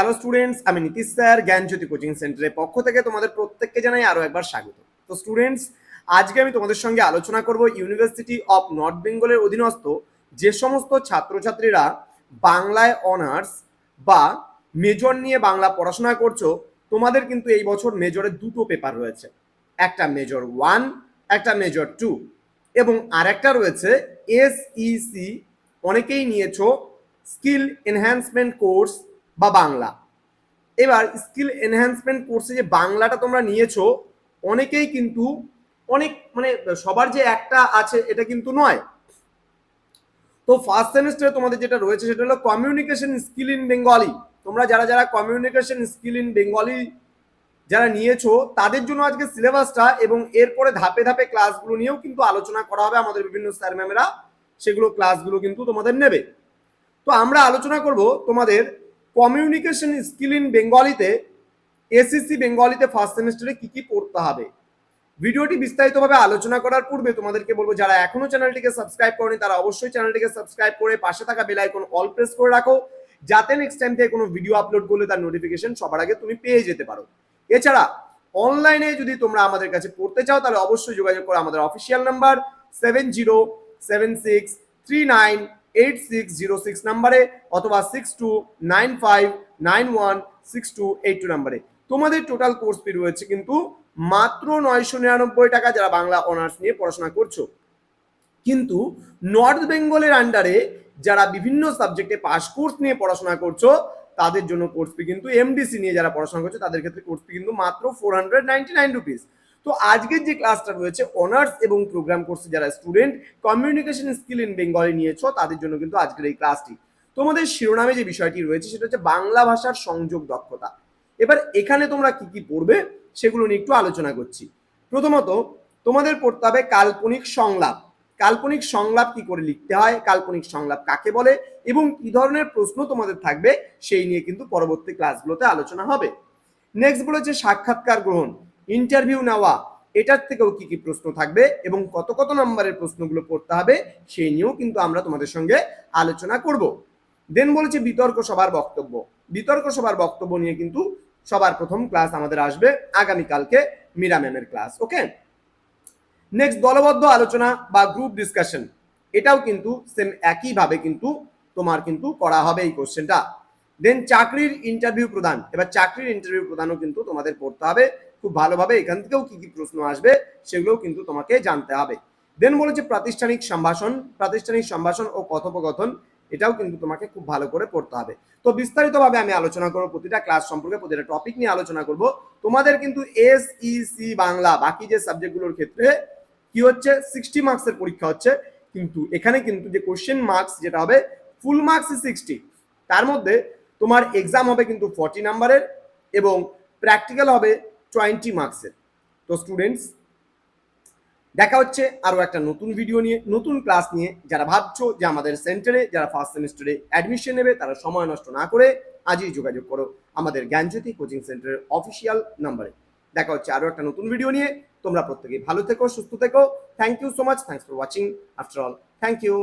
Hello students আমি Nitish sir, জ্ঞানজ্যোতি coaching সেন্টারের পক্ষ থেকে তোমাদের প্রত্যেককে জানাই আরও একবার স্বাগত। তো স্টুডেন্টস আজকে আমি তোমাদের সঙ্গে আলোচনা করব ইউনিভার্সিটি অফ নর্থ বেঙ্গলের অধীনস্থ যে সমস্ত ছাত্রছাত্রীরা বাংলায় অনার্স বা মেজর নিয়ে বাংলা পড়াশোনা করছ, তোমাদের কিন্তু এই বছর মেজরের দুটো পেপার রয়েছে। একটা মেজর ওয়ান একটা মেজর টু এবং আরেকটা রয়েছে এসইসি অনেকেই নিয়েছো স্কিল এনহ্যান্সমেন্ট কোর্স বা বাংলা। এবার স্কিল এনহ্যান্সমেন্ট কোর্সে যে বাংলাটা তোমরা নিয়েছো, অনেকেই কিন্তু অনেক মানে সবার যে একটা আছে, এটা কিন্তু নয়। তো ফার্স্ট সেমিস্টারে তোমাদের যেটা রয়েছে, সেটা হলো কমিউনিকেশন স্কিল ইন বেঙ্গলি তোমরা যারা যারা কমিউনিকেশন স্কিল ইন বেঙ্গলি যারা নিয়েছো, তাদের জন্য আজকে সিলেবাসটা এবং এরপরে ধাপে ধাপে ক্লাসগুলো নিয়েও কিন্তু আলোচনা করা হবে আমাদের বিভিন্ন স্যার ম্যামেরা সেগুলো ক্লাসগুলো কিন্তু তোমাদের নেবে। তো আমরা আলোচনা করব তোমাদের কমিউনিকেশন স্কিল ইন বেঙ্গলিতে এসএসসি বেঙ্গলিতে ফার্স্ট সেমিস্টারে কি কি পড়তে হবে? ভিডিওটি বিস্তারিতভাবে আলোচনা করার পূর্বে তোমাদেরকে বলব, যারা এখনও চ্যানেলটিকে সাবস্ক্রাইব করেনি, তারা অবশ্যই চ্যানেলটিকে সাবস্ক্রাইব করে পাশে থাকা বেল আইকন অল প্রেস করে রাখো, যাতে নেক্সট টাইম থেকে কোনো ভিডিও আপলোড করলে তার নোটিফিকেশন সবার আগে তুমি পেয়ে যেতে পারো। এছাড়া অনলাইনে যদি তোমরা আমাদের কাছে পড়তে চাও, তাহলে অবশ্যই যোগাযোগ করো আমাদের official number seven zero seven six three nine eight six zero six নাম্বারে অথবা six two nine five nine one six two eight two নাম্বারে। তোমাদের টোটাল কোর্স ফি রয়েছে কিন্তু মাত্র নয়শো নিরানব্বই টাকা যারা বাংলা অনার্স নিয়ে পড়াশোনা করছ। কিন্তু নর্থ বেঙ্গলের আন্ডারে যারা বিভিন্ন সাবজেক্টে পাস কোর্স নিয়ে পড়াশোনা করছ, তাদের জন্য কোর্স ফি কিন্তু এমডিসি নিয়ে যারা পড়াশোনা করছে, তাদের ক্ষেত্রে কোর্স ফি কিন্তু মাত্র four hundred ninety nine rupees তো আজকের যে ক্লাসটা রয়েছে অনার্স এবং প্রোগ্রাম কোর্সে যারা student communication skill in Bengali নিয়েছো, তাদের জন্য কিন্তু আজকের এই ক্লাসটি তোমাদের শিরোনামে যে বিষয়টি রয়েছে, সেটা হচ্ছে বাংলা ভাষার সংযোগ দক্ষতা। এবার এখানে তোমরা কি কি পড়বে, সেগুলো নিয়ে একটু আলোচনা করছি। প্রথমত, তোমাদের পড়তে হবে কাল্পনিক সংলাপ। কাল্পনিক সংলাপ কি করে লিখতে হয়, কাল্পনিক সংলাপ কাকে বলে, এবং কি ধরনের প্রশ্ন তোমাদের থাকবে, সেই নিয়ে কিন্তু পরবর্তী ক্লাসগুলোতে আলোচনা হবে। নেক্সট বলেছে সাক্ষাৎকার গ্রহণ। ইন্টারভিউ নেওয়া, এটার থেকেও কি কি প্রশ্ন থাকবে এবং কত কত নম্বরের প্রশ্নগুলো পড়তে হবে, সেই নিয়েও কিন্তু আমরা তোমাদের সঙ্গে আলোচনা করব। দেন বলেছে বিতর্ক সভার বক্তব্য। বিতর্ক সভার বক্তব্য নিয়ে কিন্তু সবার প্রথম ক্লাস আমাদের আসবে আগামীকালকে মীরা ম্যামের ক্লাস ওকে নেক্সট দলবদ্ধ আলোচনা বা গ্রুপ ডিসকাশন এটাও কিন্তু সেম একইভাবে কিন্তু তোমার কিন্তু করা হবে এই কোশ্চেনটা দেন চাকরির ইন্টারভিউ প্রদান, এবার চাকরির ইন্টারভিউ প্রদানও কিন্তু তোমাদের পড়তে হবে খুব ভালোভাবে এখান থেকেও কি কি প্রশ্ন আসবে সেগুলোও কিন্তু তোমাকে জানতে হবে। দেন বলেছে প্রাতিষ্ঠানিক সম্ভাষণ প্রাতিষ্ঠানিক সম্ভাষণ ও কথোপকথন, এটাও কিন্তু তোমাকে খুব ভালো করে পড়তে হবে। তো বিস্তারিতভাবে আমি আলোচনা করব, প্রতিটা ক্লাস সম্পর্কে প্রতিটা টপিক নিয়ে আলোচনা করব। তোমাদের কিন্তু এস সি বাংলা, বাকি যে সাবজেক্টগুলোর ক্ষেত্রে কি হচ্ছে? সিক্সটি মার্কসের পরীক্ষা হচ্ছে। কিন্তু এখানে কিন্তু যে কোশ্চেন মার্কস যেটা হবে ফুল মার্কস সিক্সটি তার মধ্যে তোমার এক্সাম হবে কিন্তু ফর্টি নাম্বারের এবং প্র্যাকটিক্যাল হবে টোয়েন্টি মার্কসের তো স্টুডেন্টস দেখা হচ্ছে আরও একটা নতুন ভিডিও নিয়ে, নতুন ক্লাস নিয়ে। যারা ভাবছ যে আমাদের সেন্টারে যারা ফার্স্ট সেমিস্টারে অ্যাডমিশন নেবে, তারা সময় নষ্ট না করে আজই যোগাযোগ করো আমাদের জ্ঞানজ্যোতি কোচিং সেন্টারের অফিসিয়াল নাম্বারে দেখা হচ্ছে আরও একটা নতুন ভিডিও নিয়ে। তোমরা প্রত্যেকেই ভালো থেকো, সুস্থ থেকো। Thank you so much thanks for watching after all thank you